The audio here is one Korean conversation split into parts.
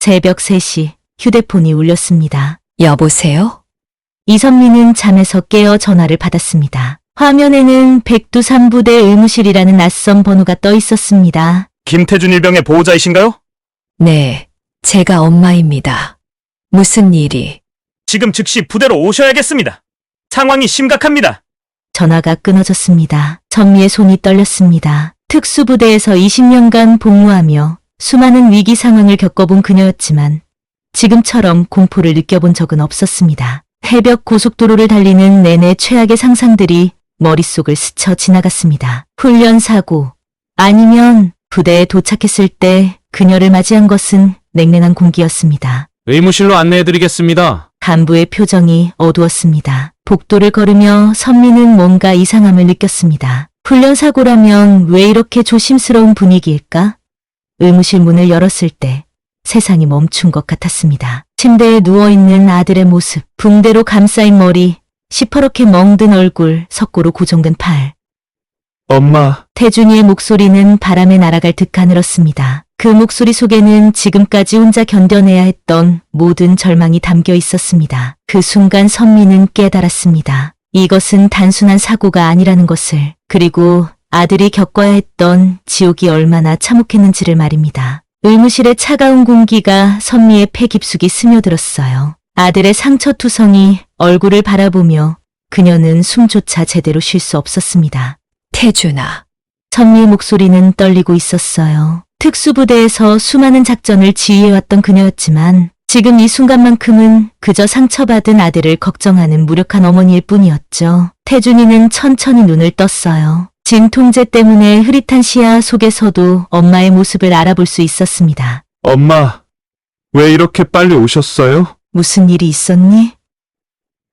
새벽 3시 휴대폰이 울렸습니다. 여보세요? 이선미는 잠에서 깨어 전화를 받았습니다. 화면에는 백두산부대 의무실이라는 낯선 번호가 떠 있었습니다. 김태준 일병의 보호자이신가요? 네, 제가 엄마입니다. 무슨 일이? 지금 즉시 부대로 오셔야겠습니다. 상황이 심각합니다. 전화가 끊어졌습니다. 선미의 손이 떨렸습니다. 특수부대에서 20년간 복무하며 수많은 위기 상황을 겪어본 그녀였지만 지금처럼 공포를 느껴본 적은 없었습니다. 해벽 고속도로를 달리는 내내 최악의 상상들이 머릿속을 스쳐 지나갔습니다. 훈련 사고 아니면 부대에 도착했을 때 그녀를 맞이한 것은 냉랭한 공기였습니다. 의무실로 안내해드리겠습니다. 간부의 표정이 어두웠습니다. 복도를 걸으며 선미는 뭔가 이상함을 느꼈습니다. 훈련 사고라면 왜 이렇게 조심스러운 분위기일까? 의무실 문을 열었을 때 세상이 멈춘 것 같았습니다. 침대에 누워있는 아들의 모습, 붕대로 감싸인 머리, 시퍼렇게 멍든 얼굴, 석고로 고정된 팔. 엄마, 태준이의 목소리는 바람에 날아갈 듯 가늘었습니다. 그 목소리 속에는 지금까지 혼자 견뎌내야 했던 모든 절망이 담겨 있었습니다. 그 순간 선미는 깨달았습니다. 이것은 단순한 사고가 아니라는 것을, 그리고 아들이 겪어야 했던 지옥이 얼마나 참혹했는지를 말입니다. 의무실의 차가운 공기가 선미의 폐 깊숙이 스며들었어요. 아들의 상처투성이 얼굴을 바라보며 그녀는 숨조차 제대로 쉴 수 없었습니다. 태준아, 선미의 목소리는 떨리고 있었어요. 특수부대에서 수많은 작전을 지휘해왔던 그녀였지만 지금 이 순간만큼은 그저 상처받은 아들을 걱정하는 무력한 어머니일 뿐이었죠. 태준이는 천천히 눈을 떴어요. 진통제 때문에 흐릿한 시야 속에서도 엄마의 모습을 알아볼 수 있었습니다. 엄마, 왜 이렇게 빨리 오셨어요? 무슨 일이 있었니?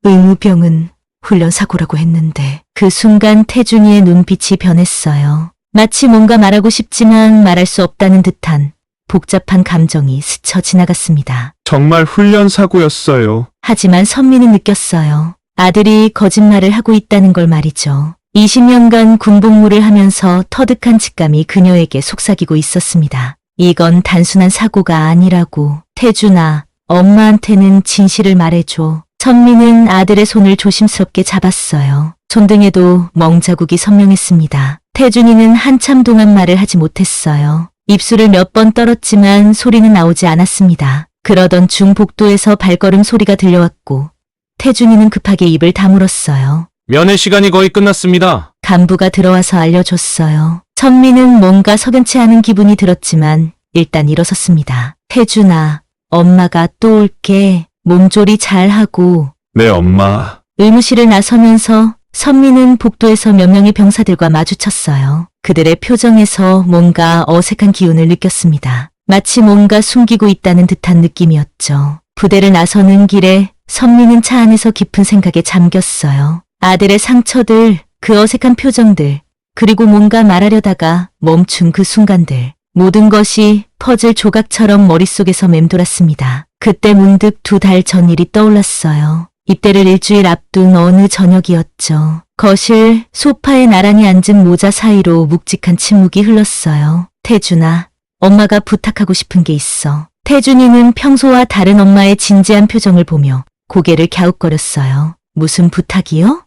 의무병은 훈련 사고라고 했는데 그 순간 태준이의 눈빛이 변했어요. 마치 뭔가 말하고 싶지만 말할 수 없다는 듯한 복잡한 감정이 스쳐 지나갔습니다. 정말 훈련 사고였어요. 하지만 선미는 느꼈어요. 아들이 거짓말을 하고 있다는 걸 말이죠. 20년간 군복무를 하면서 터득한 직감이 그녀에게 속삭이고 있었습니다. 이건 단순한 사고가 아니라고. 태준아, 엄마한테는 진실을 말해줘. 선미는 아들의 손을 조심스럽게 잡았어요. 손등에도 멍자국이 선명했습니다. 태준이는 한참 동안 말을 하지 못했어요. 입술을 몇 번 떨었지만 소리는 나오지 않았습니다. 그러던 중 복도에서 발걸음 소리가 들려왔고 태준이는 급하게 입을 다물었어요. 면회 시간이 거의 끝났습니다. 간부가 들어와서 알려줬어요. 천미는 뭔가 석연치 않은 기분이 들었지만 일단 일어섰습니다. 태준아, 엄마가 또 올게. 몸조리 잘하고 네, 엄마. 의무실을 나서면서 선미는 복도에서 몇 명의 병사들과 마주쳤어요. 그들의 표정에서 뭔가 어색한 기운을 느꼈습니다. 마치 뭔가 숨기고 있다는 듯한 느낌이었죠. 부대를 나서는 길에 선미는 차 안에서 깊은 생각에 잠겼어요. 아들의 상처들, 그 어색한 표정들, 그리고 뭔가 말하려다가 멈춘 그 순간들. 모든 것이 퍼즐 조각처럼 머릿속에서 맴돌았습니다. 그때 문득 두 달 전 일이 떠올랐어요. 입대를 일주일 앞둔 어느 저녁이었죠. 거실 소파에 나란히 앉은 모자 사이로 묵직한 침묵이 흘렀어요. 태준아, 엄마가 부탁하고 싶은 게 있어. 태준이는 평소와 다른 엄마의 진지한 표정을 보며 고개를 갸웃거렸어요. 무슨 부탁이요?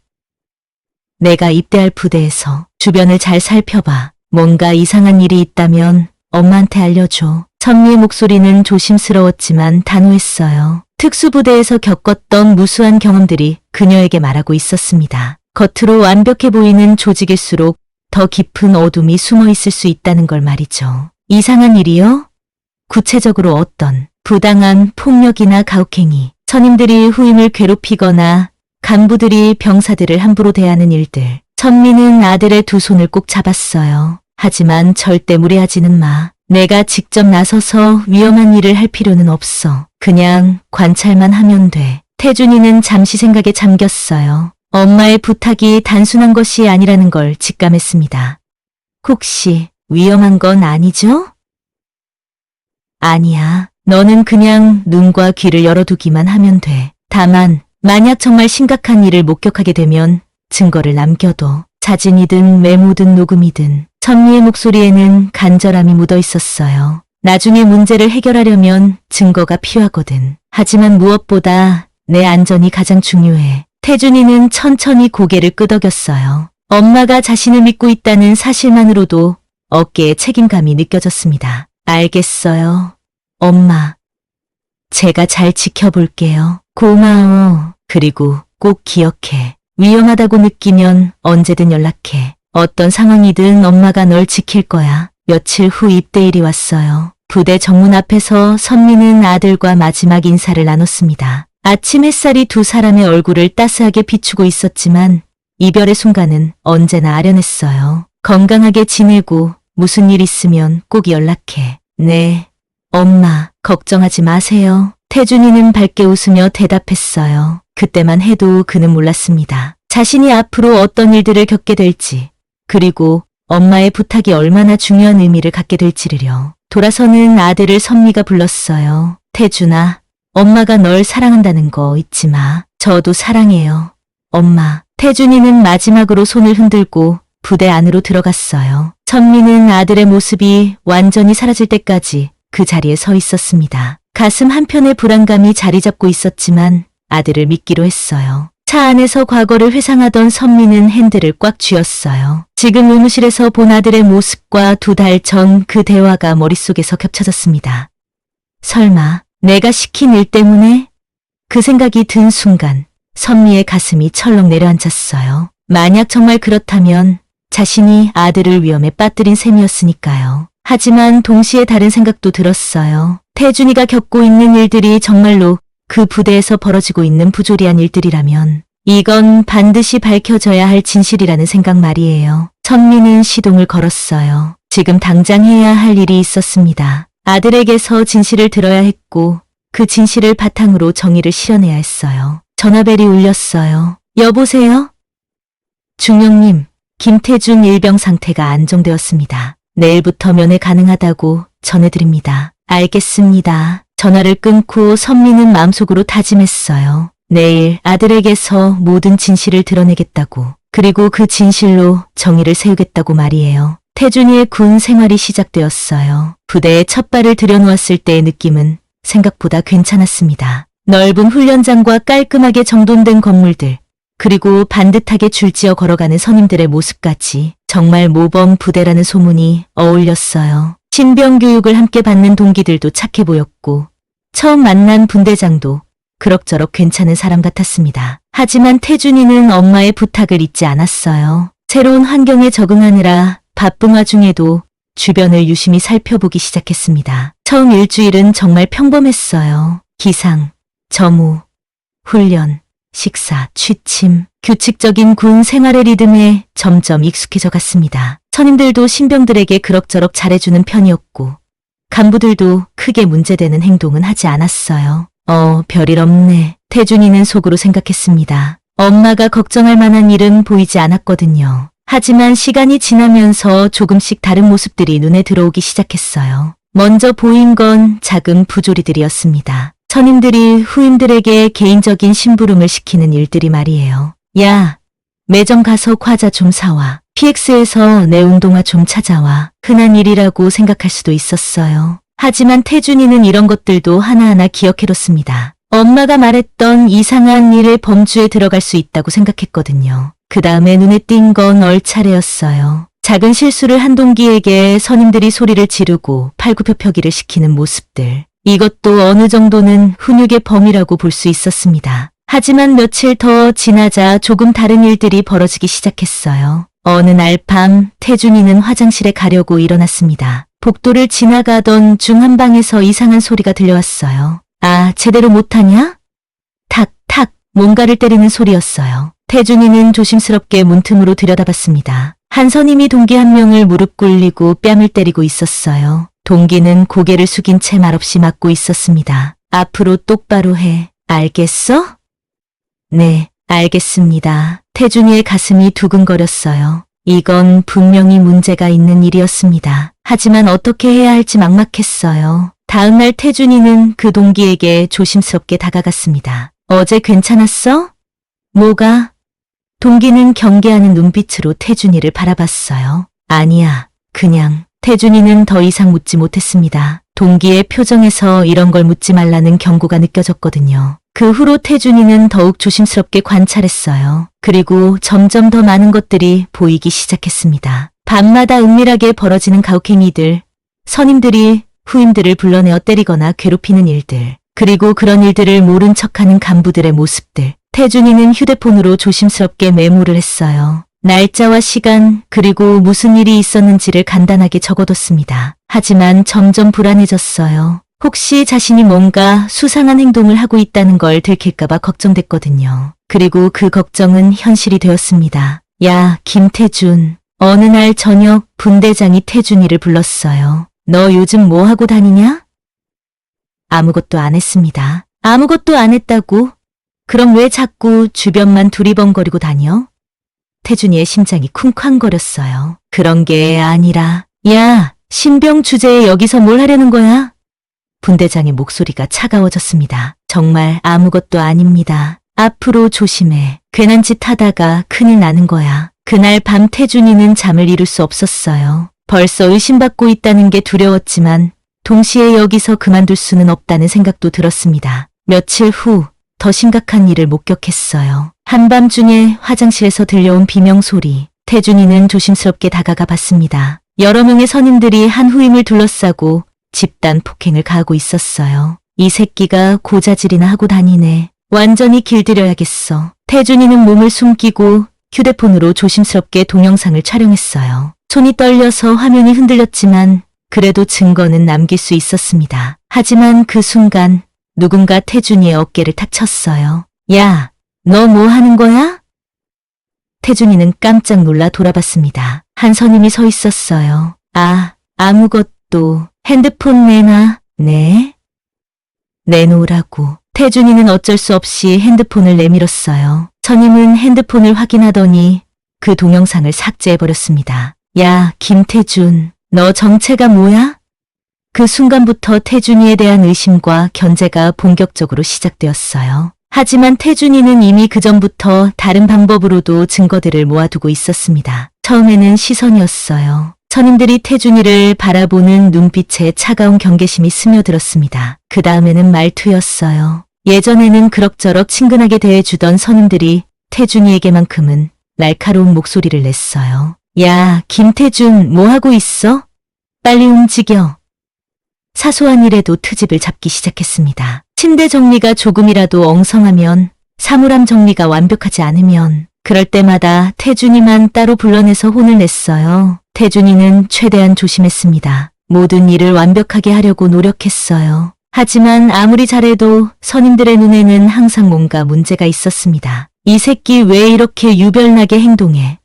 내가 입대할 부대에서 주변을 잘 살펴봐. 뭔가 이상한 일이 있다면 엄마한테 알려줘. 선미의 목소리는 조심스러웠지만 단호했어요. 특수부대에서 겪었던 무수한 경험들이 그녀에게 말하고 있었습니다. 겉으로 완벽해 보이는 조직일수록 더 깊은 어둠이 숨어 있을 수 있다는 걸 말이죠. 이상한 일이요? 구체적으로 어떤 부당한 폭력이나 가혹행위, 선임들이 후임을 괴롭히거나 간부들이 병사들을 함부로 대하는 일들. 천미는 아들의 두 손을 꼭 잡았어요. 하지만 절대 무리하지는 마. 내가 직접 나서서 위험한 일을 할 필요는 없어. 그냥 관찰만 하면 돼. 태준이는 잠시 생각에 잠겼어요. 엄마의 부탁이 단순한 것이 아니라는 걸 직감했습니다. 혹시 위험한 건 아니죠? 아니야. 너는 그냥 눈과 귀를 열어두기만 하면 돼. 다만, 만약 정말 심각한 일을 목격하게 되면 증거를 남겨둬. 사진이든 메모든 녹음이든 천미의 목소리에는 간절함이 묻어 있었어요. 나중에 문제를 해결하려면 증거가 필요하거든. 하지만 무엇보다 내 안전이 가장 중요해. 태준이는 천천히 고개를 끄덕였어요. 엄마가 자신을 믿고 있다는 사실만으로도 어깨에 책임감이 느껴졌습니다. 알겠어요. 엄마. 제가 잘 지켜볼게요. 고마워. 그리고 꼭 기억해. 위험하다고 느끼면 언제든 연락해. 어떤 상황이든 엄마가 널 지킬 거야. 며칠 후 입대일이 왔어요. 부대 정문 앞에서 선미는 아들과 마지막 인사를 나눴습니다. 아침 햇살이 두 사람의 얼굴을 따스하게 비추고 있었지만 이별의 순간은 언제나 아련했어요. 건강하게 지내고 무슨 일 있으면 꼭 연락해. 네. 엄마, 걱정하지 마세요. 태준이는 밝게 웃으며 대답했어요. 그때만 해도 그는 몰랐습니다. 자신이 앞으로 어떤 일들을 겪게 될지, 그리고 엄마의 부탁이 얼마나 중요한 의미를 갖게 될지를요. 돌아서는 아들을 선미가 불렀어요. 태준아, 엄마가 널 사랑한다는 거 잊지 마. 저도 사랑해요. 엄마, 태준이는 마지막으로 손을 흔들고 부대 안으로 들어갔어요. 선미는 아들의 모습이 완전히 사라질 때까지 그 자리에 서 있었습니다. 가슴 한편의 불안감이 자리 잡고 있었지만 아들을 믿기로 했어요. 차 안에서 과거를 회상하던 선미는 핸들을 꽉 쥐었어요. 지금 의무실에서 본 아들의 모습과 두 달 전 그 대화가 머릿속에서 겹쳐졌습니다. 설마 내가 시킨 일 때문에? 그 생각이 든 순간 선미의 가슴이 철렁 내려앉았어요. 만약 정말 그렇다면 자신이 아들을 위험에 빠뜨린 셈이었으니까요. 하지만 동시에 다른 생각도 들었어요. 태준이가 겪고 있는 일들이 정말로 그 부대에서 벌어지고 있는 부조리한 일들이라면 이건 반드시 밝혀져야 할 진실이라는 생각 말이에요. 천미는 시동을 걸었어요. 지금 당장 해야 할 일이 있었습니다. 아들에게서 진실을 들어야 했고 그 진실을 바탕으로 정의를 실현해야 했어요. 전화벨이 울렸어요. 여보세요? 중령님, 김태준 일병 상태가 안정되었습니다. 내일부터 면회 가능하다고 전해드립니다. 알겠습니다. 전화를 끊고 선미는 마음속으로 다짐했어요. 내일 아들에게서 모든 진실을 드러내겠다고, 그리고 그 진실로 정의를 세우겠다고 말이에요. 태준이의 군 생활이 시작되었어요. 부대에 첫 발을 들여놓았을 때의 느낌은 생각보다 괜찮았습니다. 넓은 훈련장과 깔끔하게 정돈된 건물들, 그리고 반듯하게 줄지어 걸어가는 선임들의 모습까지 정말 모범 부대라는 소문이 어울렸어요. 신병 교육을 함께 받는 동기들도 착해 보였고, 처음 만난 분대장도 그럭저럭 괜찮은 사람 같았습니다. 하지만 태준이는 엄마의 부탁을 잊지 않았어요. 새로운 환경에 적응하느라 바쁜 와중에도 주변을 유심히 살펴보기 시작했습니다. 처음 일주일은 정말 평범했어요. 기상, 점호, 훈련, 식사, 취침, 규칙적인 군 생활의 리듬에 점점 익숙해져 갔습니다. 선임들도 신병들에게 그럭저럭 잘해주는 편이었고, 간부들도 크게 문제되는 행동은 하지 않았어요. 어, 별일 없네. 태준이는 속으로 생각했습니다. 엄마가 걱정할 만한 일은 보이지 않았거든요. 하지만 시간이 지나면서 조금씩 다른 모습들이 눈에 들어오기 시작했어요. 먼저 보인 건 작은 부조리들이었습니다. 선임들이 후임들에게 개인적인 심부름을 시키는 일들이 말이에요. 야, 매점 가서 과자 좀 사와. PX에서 내 운동화 좀 찾아와. 흔한 일이라고 생각할 수도 있었어요. 하지만 태준이는 이런 것들도 하나하나 기억해뒀습니다. 엄마가 말했던 이상한 일의 범주에 들어갈 수 있다고 생각했거든요. 그 다음에 눈에 띈 건 얼차례였어요. 작은 실수를 한 동기에게 선임들이 소리를 지르고 팔굽혀펴기를 시키는 모습들. 이것도 어느 정도는 훈육의 범위라고 볼 수 있었습니다. 하지만 며칠 더 지나자 조금 다른 일들이 벌어지기 시작했어요. 어느 날 밤 태준이는 화장실에 가려고 일어났습니다. 복도를 지나가던 중 한 방에서 이상한 소리가 들려왔어요. 아, 제대로 못하냐? 탁, 탁, 뭔가를 때리는 소리였어요. 태준이는 조심스럽게 문틈으로 들여다봤습니다. 한 선임이 동기 한 명을 무릎 꿇리고 뺨을 때리고 있었어요. 동기는 고개를 숙인 채 말없이 맞고 있었습니다. 앞으로 똑바로 해. 알겠어? 네, 알겠습니다. 태준이의 가슴이 두근거렸어요. 이건 분명히 문제가 있는 일이었습니다. 하지만 어떻게 해야 할지 막막했어요. 다음날 태준이는 그 동기에게 조심스럽게 다가갔습니다. 어제 괜찮았어? 뭐가? 동기는 경계하는 눈빛으로 태준이를 바라봤어요. 아니야, 그냥 태준이는 더 이상 묻지 못했습니다. 동기의 표정에서 이런 걸 묻지 말라는 경고가 느껴졌거든요. 그 후로 태준이는 더욱 조심스럽게 관찰했어요. 그리고 점점 더 많은 것들이 보이기 시작했습니다. 밤마다 은밀하게 벌어지는 가혹행위들, 선임들이 후임들을 불러내어 때리거나 괴롭히는 일들, 그리고 그런 일들을 모른 척하는 간부들의 모습들. 태준이는 휴대폰으로 조심스럽게 메모를 했어요. 날짜와 시간, 그리고 무슨 일이 있었는지를 간단하게 적어뒀습니다. 하지만 점점 불안해졌어요. 혹시 자신이 뭔가 수상한 행동을 하고 있다는 걸 들킬까봐 걱정됐거든요. 그리고 그 걱정은 현실이 되었습니다. 야, 김태준. 어느 날 저녁 분대장이 태준이를 불렀어요. 너 요즘 뭐 하고 다니냐? 아무것도 안 했습니다. 아무것도 안 했다고? 그럼 왜 자꾸 주변만 두리번거리고 다녀? 태준이의 심장이 쿵쾅거렸어요. 그런 게 아니라, 야, 신병 주제에 여기서 뭘 하려는 거야? 분대장의 목소리가 차가워졌습니다. 정말 아무것도 아닙니다. 앞으로 조심해. 괜한 짓 하다가 큰일 나는 거야. 그날 밤 태준이는 잠을 이룰 수 없었어요. 벌써 의심받고 있다는 게 두려웠지만 동시에 여기서 그만둘 수는 없다는 생각도 들었습니다. 며칠 후 더 심각한 일을 목격했어요. 한밤중에 화장실에서 들려온 비명 소리. 태준이는 조심스럽게 다가가 봤습니다. 여러 명의 선임들이 한 후임을 둘러싸고 집단 폭행을 가하고 있었어요. 이 새끼가 고자질이나 하고 다니네. 완전히 길들여야겠어. 태준이는 몸을 숨기고 휴대폰으로 조심스럽게 동영상을 촬영했어요. 손이 떨려서 화면이 흔들렸지만 그래도 증거는 남길 수 있었습니다. 하지만 그 순간 누군가 태준이의 어깨를 탁 쳤어요. 야, 너 뭐 하는 거야? 태준이는 깜짝 놀라 돌아봤습니다. 한 선임이 서 있었어요. 아, 아무것도. 핸드폰 내놔. 네? 내놓으라고. 태준이는 어쩔 수 없이 핸드폰을 내밀었어요. 선임은 핸드폰을 확인하더니 그 동영상을 삭제해버렸습니다. 야, 김태준, 너 정체가 뭐야? 그 순간부터 태준이에 대한 의심과 견제가 본격적으로 시작되었어요. 하지만 태준이는 이미 그 전부터 다른 방법으로도 증거들을 모아두고 있었습니다. 처음에는 시선이었어요. 선임들이 태준이를 바라보는 눈빛에 차가운 경계심이 스며들었습니다. 그 다음에는 말투였어요. 예전에는 그럭저럭 친근하게 대해주던 선임들이 태준이에게만큼은 날카로운 목소리를 냈어요. 야, 김태준, 뭐 하고 있어? 빨리 움직여. 사소한 일에도 트집을 잡기 시작했습니다. 침대 정리가 조금이라도 엉성하면, 사물함 정리가 완벽하지 않으면, 그럴 때마다 태준이만 따로 불러내서 혼을 냈어요. 태준이는 최대한 조심했습니다. 모든 일을 완벽하게 하려고 노력했어요. 하지만 아무리 잘해도 선임들의 눈에는 항상 뭔가 문제가 있었습니다. 이 새끼 왜 이렇게 유별나게 행동해?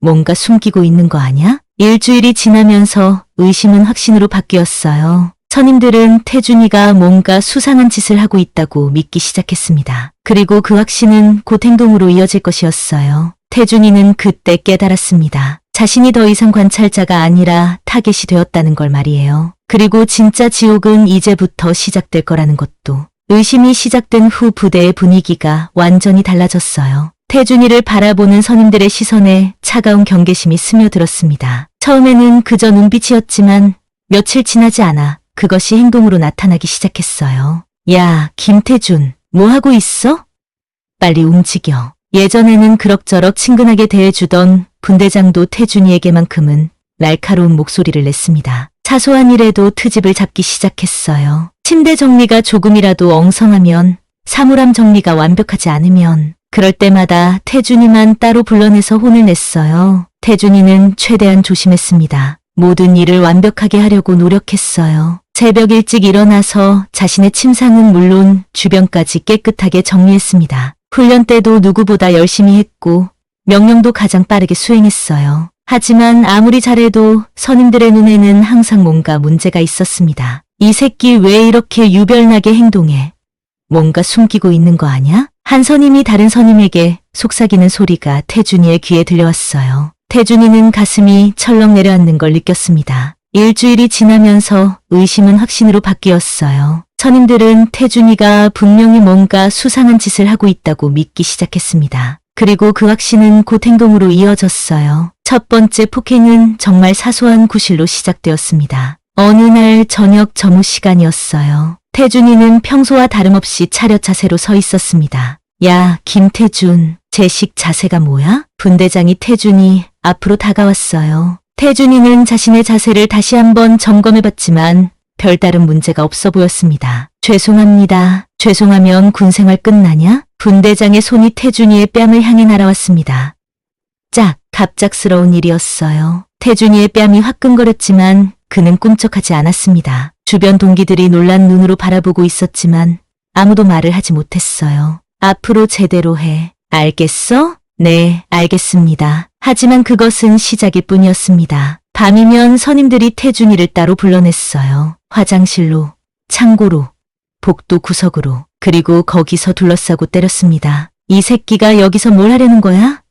뭔가 숨기고 있는 거 아냐? 일주일이 지나면서 의심은 확신으로 바뀌었어요. 선임들은 태준이가 뭔가 수상한 짓을 하고 있다고 믿기 시작했습니다. 그리고 그 확신은 곧 행동으로 이어질 것이었어요. 태준이는 그때 깨달았습니다. 자신이 더 이상 관찰자가 아니라 타겟이 되었다는 걸 말이에요. 그리고 진짜 지옥은 이제부터 시작될 거라는 것도. 의심이 시작된 후 부대의 분위기가 완전히 달라졌어요. 태준이를 바라보는 선임들의 시선에 차가운 경계심이 스며들었습니다. 처음에는 그저 눈빛이었지만 며칠 지나지 않아 그것이 행동으로 나타나기 시작했어요. 야, 김태준, 뭐 하고 있어? 빨리 움직여. 예전에는 그럭저럭 친근하게 대해주던 분대장도 태준이에게만큼은 날카로운 목소리를 냈습니다. 사소한 일에도 트집을 잡기 시작했어요. 침대 정리가 조금이라도 엉성하면, 사물함 정리가 완벽하지 않으면, 그럴 때마다 태준이만 따로 불러내서 혼을 냈어요. 태준이는 최대한 조심했습니다. 모든 일을 완벽하게 하려고 노력했어요. 새벽 일찍 일어나서 자신의 침상은 물론 주변까지 깨끗하게 정리했습니다. 훈련 때도 누구보다 열심히 했고 명령도 가장 빠르게 수행했어요. 하지만 아무리 잘해도 선임들의 눈에는 항상 뭔가 문제가 있었습니다. 이 새끼 왜 이렇게 유별나게 행동해? 뭔가 숨기고 있는 거 아냐? 한 선임이 다른 선임에게 속삭이는 소리가 태준이의 귀에 들려왔어요. 태준이는 가슴이 철렁 내려앉는 걸 느꼈습니다. 일주일이 지나면서 의심은 확신으로 바뀌었어요. 선임들은 태준이가 분명히 뭔가 수상한 짓을 하고 있다고 믿기 시작했습니다. 그리고 그 확신은 곧 행동으로 이어졌어요. 첫 번째 폭행은 정말 사소한 구실로 시작되었습니다. 어느 날 저녁 점호 시간이었어요. 태준이는 평소와 다름없이 차렷 자세로 서 있었습니다. 야, 김태준, 제식 자세가 뭐야? 분대장이 태준이 앞으로 다가왔어요. 태준이는 자신의 자세를 다시 한번 점검해봤지만 별다른 문제가 없어 보였습니다. 죄송합니다. 죄송하면 군생활 끝나냐? 분대장의 손이 태준이의 뺨을 향해 날아왔습니다. 짝, 갑작스러운 일이었어요. 태준이의 뺨이 화끈거렸지만 그는 꿈쩍하지 않았습니다. 주변 동기들이 놀란 눈으로 바라보고 있었지만 아무도 말을 하지 못했어요. 앞으로 제대로 해. 알겠어? 네, 알겠습니다. 하지만 그것은 시작일 뿐이었습니다. 밤이면 선임들이 태준이를 따로 불러냈어요. 화장실로, 창고로, 복도 구석으로, 그리고 거기서 둘러싸고 때렸습니다. 이 새끼가 여기서 뭘 하려는 거야?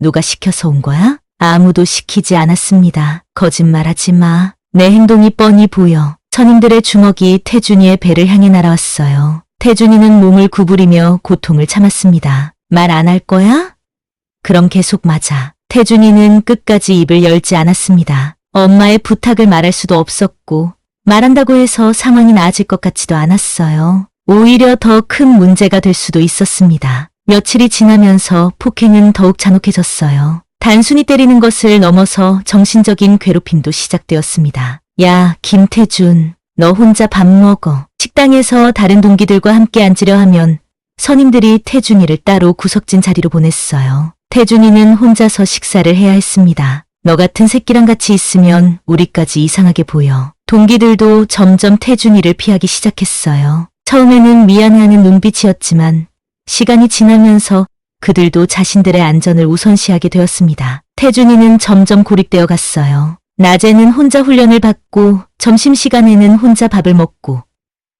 누가 시켜서 온 거야? 아무도 시키지 않았습니다. 거짓말하지 마. 내 행동이 뻔히 보여. 선임들의 주먹이 태준이의 배를 향해 날아왔어요. 태준이는 몸을 구부리며 고통을 참았습니다. 말 안 할 거야? 그럼 계속 맞아. 태준이는 끝까지 입을 열지 않았습니다. 엄마의 부탁을 말할 수도 없었고, 말한다고 해서 상황이 나아질 것 같지도 않았어요. 오히려 더 큰 문제가 될 수도 있었습니다. 며칠이 지나면서 폭행은 더욱 잔혹해졌어요. 단순히 때리는 것을 넘어서 정신적인 괴롭힘도 시작되었습니다. 야, 김태준, 너 혼자 밥 먹어. 식당에서 다른 동기들과 함께 앉으려 하면 선임들이 태준이를 따로 구석진 자리로 보냈어요. 태준이는 혼자서 식사를 해야 했습니다. 너 같은 새끼랑 같이 있으면 우리까지 이상하게 보여. 동기들도 점점 태준이를 피하기 시작했어요. 처음에는 미안해하는 눈빛이었지만 시간이 지나면서 그들도 자신들의 안전을 우선시하게 되었습니다. 태준이는 점점 고립되어 갔어요. 낮에는 혼자 훈련을 받고 점심시간에는 혼자 밥을 먹고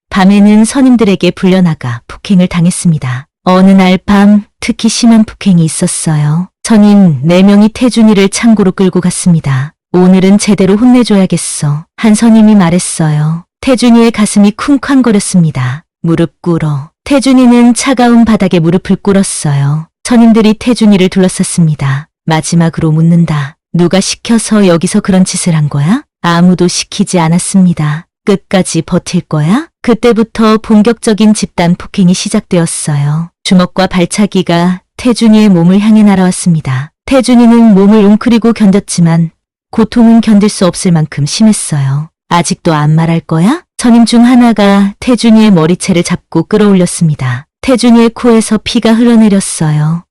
밤에는 선임들에게 불려나가 폭행을 당했습니다. 어느 날 밤 특히 심한 폭행이 있었어요. 선임 4명이 태준이를 창고로 끌고 갔습니다. 오늘은 제대로 혼내줘야겠어. 한 선임이 말했어요. 태준이의 가슴이 쿵쾅거렸습니다. 무릎 꿇어. 태준이는 차가운 바닥에 무릎을 꿇었어요. 선임들이 태준이를 둘러쌌습니다. 마지막으로 묻는다. 누가 시켜서 여기서 그런 짓을 한 거야? 아무도 시키지 않았습니다. 끝까지 버틸 거야? 그때부터 본격적인 집단 폭행이 시작되었어요. 주먹과 발차기가 태준이의 몸을 향해 날아왔습니다. 태준이는 몸을 웅크리고 견뎠지만 고통은 견딜 수 없을 만큼 심했어요. 아직도 안 말할 거야? 선임 중 하나가 태준이의 머리채를 잡고 끌어올렸습니다. 태준이의 코에서 피가 흘러내렸어요.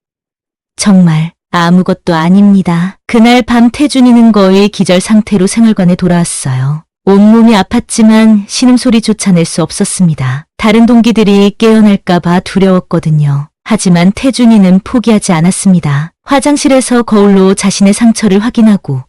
정말 아무것도 아닙니다. 그날 밤 태준이는 거의 기절 상태로 생활관에 돌아왔어요. 온몸이 아팠지만 신음소리조차 낼 수 없었습니다. 다른 동기들이 깨어날까봐 두려웠거든요. 하지만 태준이는 포기하지 않았습니다. 화장실에서 거울로 자신의 상처를 확인하고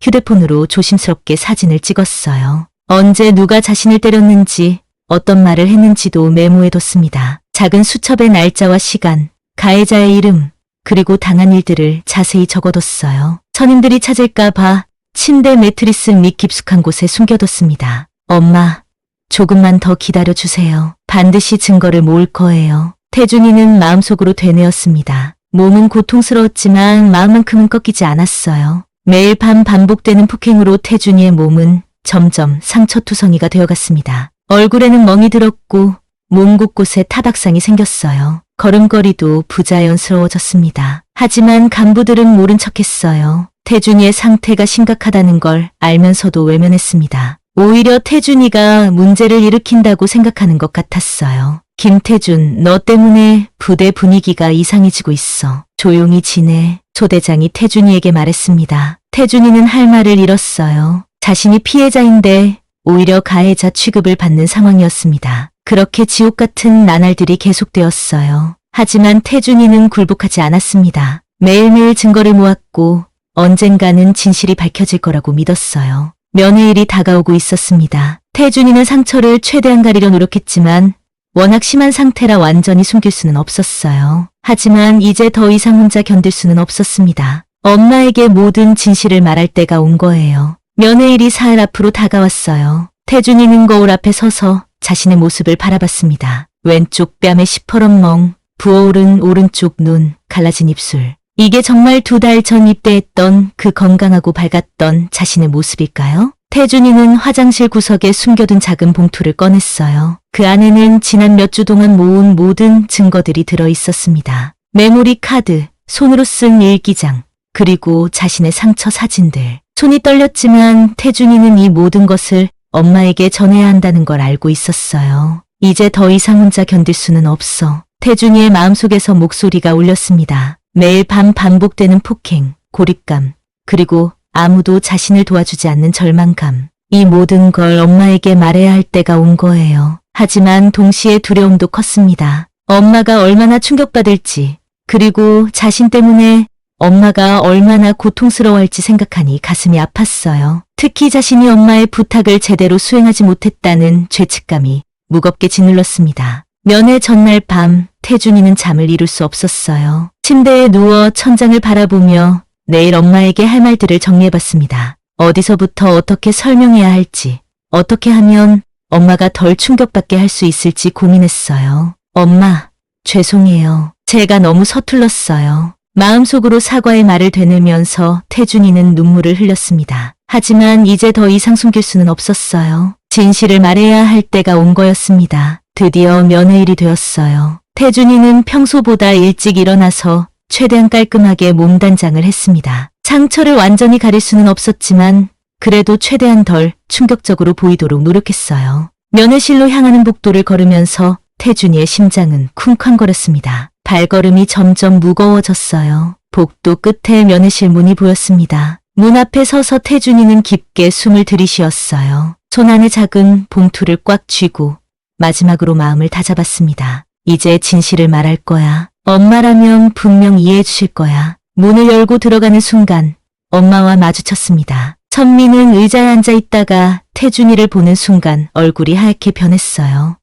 휴대폰으로 조심스럽게 사진을 찍었어요. 언제 누가 자신을 때렸는지 어떤 말을 했는지도 메모해뒀습니다. 작은 수첩의 날짜와 시간, 가해자의 이름, 그리고 당한 일들을 자세히 적어뒀어요. 선임들이 찾을까봐 침대 매트리스 밑 깊숙한 곳에 숨겨뒀습니다. 엄마, 조금만 더 기다려주세요. 반드시 증거를 모을 거예요. 태준이는 마음속으로 되뇌었습니다. 몸은 고통스러웠지만 마음만큼은 꺾이지 않았어요. 매일 밤 반복되는 폭행으로 태준이의 몸은 점점 상처투성이가 되어갔습니다. 얼굴에는 멍이 들었고 몸 곳곳에 타박상이 생겼어요. 걸음걸이도 부자연스러워졌습니다. 하지만 간부들은 모른 척했어요. 태준이의 상태가 심각하다는 걸 알면서도 외면했습니다. 오히려 태준이가 문제를 일으킨다고 생각하는 것 같았어요. 김태준, 너 때문에 부대 분위기가 이상해지고 있어. 조용히 지내. 소대장이 태준이에게 말했습니다. 태준이는 할 말을 잃었어요. 자신이 피해자인데 오히려 가해자 취급을 받는 상황이었습니다. 그렇게 지옥 같은 나날들이 계속되었어요. 하지만 태준이는 굴복하지 않았습니다. 매일매일 증거를 모았고 언젠가는 진실이 밝혀질 거라고 믿었어요. 면회일이 다가오고 있었습니다. 태준이는 상처를 최대한 가리려 노력했지만 워낙 심한 상태라 완전히 숨길 수는 없었어요. 하지만 이제 더 이상 혼자 견딜 수는 없었습니다. 엄마에게 모든 진실을 말할 때가 온 거예요. 면회일이 사흘 앞으로 다가왔어요. 태준이는 거울 앞에 서서 자신의 모습을 바라봤습니다. 왼쪽 뺨에 시퍼런 멍, 부어오른 오른쪽 눈, 갈라진 입술. 이게 정말 두 달 전 입대했던 그 건강하고 밝았던 자신의 모습일까요? 태준이는 화장실 구석에 숨겨둔 작은 봉투를 꺼냈어요. 그 안에는 지난 몇 주 동안 모은 모든 증거들이 들어 있었습니다. 메모리 카드, 손으로 쓴 일기장, 그리고 자신의 상처 사진들. 손이 떨렸지만 태준이는 이 모든 것을 엄마에게 전해야 한다는 걸 알고 있었어요. 이제 더 이상 혼자 견딜 수는 없어. 태준이의 마음속에서 목소리가 울렸습니다. 매일 밤 반복되는 폭행, 고립감, 그리고 아무도 자신을 도와주지 않는 절망감. 이 모든 걸 엄마에게 말해야 할 때가 온 거예요. 하지만 동시에 두려움도 컸습니다. 엄마가 얼마나 충격받을지, 그리고 자신 때문에 엄마가 얼마나 고통스러워할지 생각하니 가슴이 아팠어요. 특히 자신이 엄마의 부탁을 제대로 수행하지 못했다는 죄책감이 무겁게 짓눌렀습니다. 면회 전날 밤 태준이는 잠을 이룰 수 없었어요. 침대에 누워 천장을 바라보며 내일 엄마에게 할 말들을 정리해봤습니다. 어디서부터 어떻게 설명해야 할지, 어떻게 하면 엄마가 덜 충격받게 할 수 있을지 고민했어요. 엄마, 죄송해요. 제가 너무 서툴렀어요. 마음속으로 사과의 말을 되뇌면서 태준이는 눈물을 흘렸습니다. 하지만 이제 더 이상 숨길 수는 없었어요. 진실을 말해야 할 때가 온 거였습니다. 드디어 면회일이 되었어요. 태준이는 평소보다 일찍 일어나서 최대한 깔끔하게 몸단장을 했습니다. 상처를 완전히 가릴 수는 없었지만 그래도 최대한 덜 충격적으로 보이도록 노력했어요. 면회실로 향하는 복도를 걸으면서 태준이의 심장은 쿵쾅거렸습니다. 발걸음이 점점 무거워졌어요. 복도 끝에 면회실 문이 보였습니다. 문 앞에 서서 태준이는 깊게 숨을 들이쉬었어요. 손 안에 작은 봉투를 꽉 쥐고 마지막으로 마음을 다잡았습니다. 이제 진실을 말할 거야. 엄마라면 분명 이해해 주실 거야. 문을 열고 들어가는 순간 엄마와 마주쳤습니다. 천미는 의자에 앉아 있다가 태준이를 보는 순간 얼굴이 하얗게 변했어요.